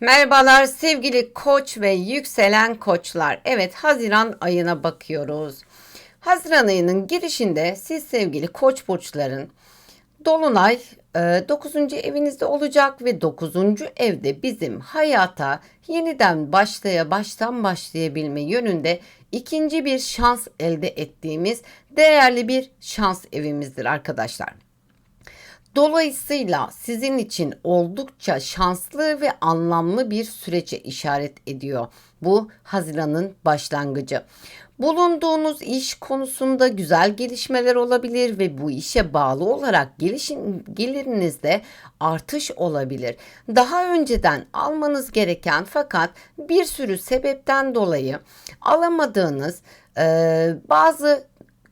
Merhabalar sevgili koç ve yükselen koçlar. Evet Haziran ayına bakıyoruz. Haziran ayının girişinde siz sevgili koç burçların Dolunay 9. evinizde olacak ve 9. evde bizim hayata yeniden başlaya baştan başlayabilme yönünde ikinci bir şans elde ettiğimiz değerli bir şans evimizdir arkadaşlar. Dolayısıyla sizin için oldukça şanslı ve anlamlı bir sürece işaret ediyor. Bu Haziran'ın başlangıcı. Bulunduğunuz iş konusunda güzel gelişmeler olabilir ve bu işe bağlı olarak gelişin, gelirinizde artış olabilir. Daha önceden almanız gereken fakat bir sürü sebepten dolayı alamadığınız e, bazı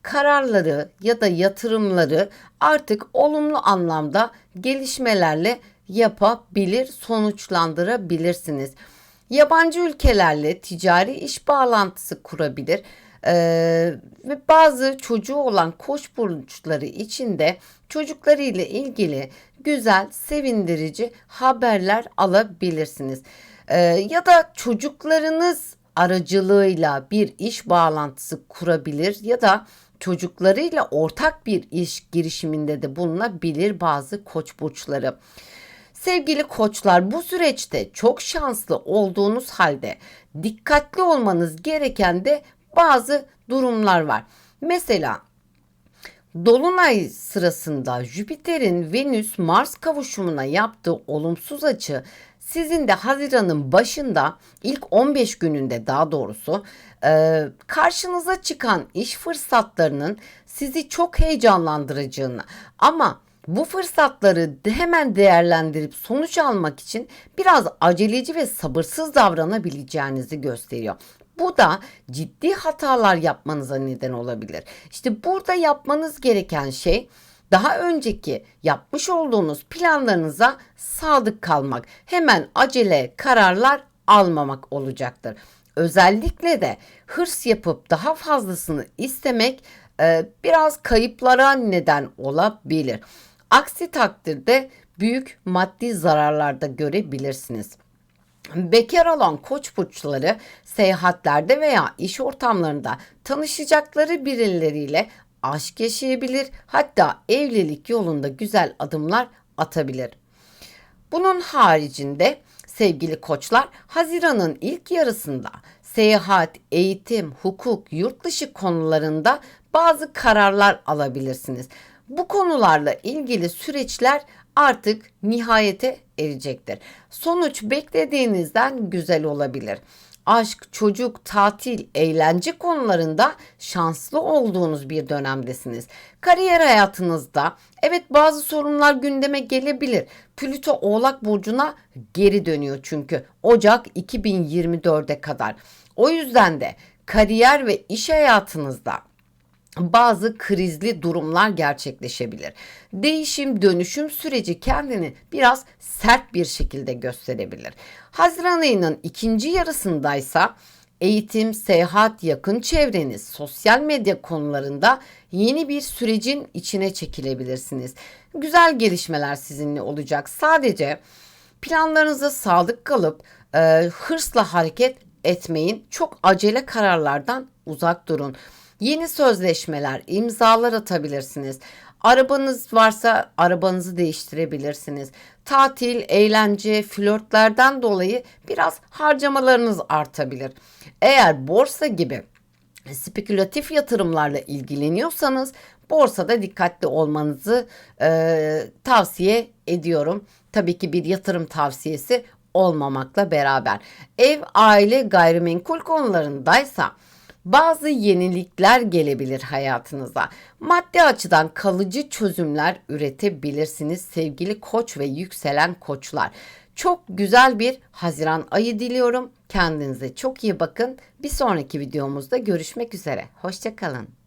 kararları ya da yatırımları artık olumlu anlamda gelişmelerle yapabilir, sonuçlandırabilirsiniz. Yabancı ülkelerle ticari iş bağlantısı kurabilir ee, ve bazı çocuğu olan koç burçları için de çocuklarıyla ilgili güzel, sevindirici haberler alabilirsiniz. Ee, ya da çocuklarınız aracılığıyla bir iş bağlantısı kurabilir ya da çocuklarıyla ortak bir iş girişiminde de bulunabilir bazı koç burçları. Sevgili koçlar bu süreçte çok şanslı olduğunuz halde dikkatli olmanız gereken de bazı durumlar var. Mesela Dolunay sırasında Jüpiter'in Venüs Mars kavuşumuna yaptığı olumsuz açı sizin de Haziran'ın başında ilk 15 gününde daha doğrusu e, karşınıza çıkan iş fırsatlarının sizi çok heyecanlandıracağını ama bu fırsatları hemen değerlendirip sonuç almak için biraz aceleci ve sabırsız davranabileceğinizi gösteriyor. Bu da ciddi hatalar yapmanıza neden olabilir. İşte burada yapmanız gereken şey daha önceki yapmış olduğunuz planlarınıza sadık kalmak. Hemen acele kararlar almamak olacaktır. Özellikle de hırs yapıp daha fazlasını istemek e, biraz kayıplara neden olabilir. Aksi takdirde büyük maddi zararlarda görebilirsiniz. Bekar olan koç burçları seyahatlerde veya iş ortamlarında tanışacakları birileriyle aşk yaşayabilir, hatta evlilik yolunda güzel adımlar atabilir. Bunun haricinde sevgili koçlar Haziran'ın ilk yarısında seyahat, eğitim, hukuk, yurt dışı konularında bazı kararlar alabilirsiniz. Bu konularla ilgili süreçler artık nihayete erecektir. Sonuç beklediğinizden güzel olabilir aşk, çocuk, tatil, eğlence konularında şanslı olduğunuz bir dönemdesiniz. Kariyer hayatınızda evet bazı sorunlar gündeme gelebilir. Plüto Oğlak burcuna geri dönüyor çünkü Ocak 2024'e kadar. O yüzden de kariyer ve iş hayatınızda bazı krizli durumlar gerçekleşebilir. Değişim, dönüşüm süreci kendini biraz sert bir şekilde gösterebilir. Haziran ayının ikinci yarısındaysa eğitim, seyahat, yakın çevreniz, sosyal medya konularında yeni bir sürecin içine çekilebilirsiniz. Güzel gelişmeler sizinle olacak. Sadece planlarınıza sadık kalıp e, hırsla hareket etmeyin. Çok acele kararlardan uzak durun. Yeni sözleşmeler, imzalar atabilirsiniz. Arabanız varsa arabanızı değiştirebilirsiniz. Tatil, eğlence, flörtlerden dolayı biraz harcamalarınız artabilir. Eğer borsa gibi spekülatif yatırımlarla ilgileniyorsanız borsada dikkatli olmanızı e, tavsiye ediyorum. Tabii ki bir yatırım tavsiyesi olmamakla beraber. Ev, aile, gayrimenkul konularındaysa bazı yenilikler gelebilir hayatınıza. Maddi açıdan kalıcı çözümler üretebilirsiniz sevgili koç ve yükselen koçlar. Çok güzel bir Haziran ayı diliyorum. Kendinize çok iyi bakın. Bir sonraki videomuzda görüşmek üzere. Hoşçakalın.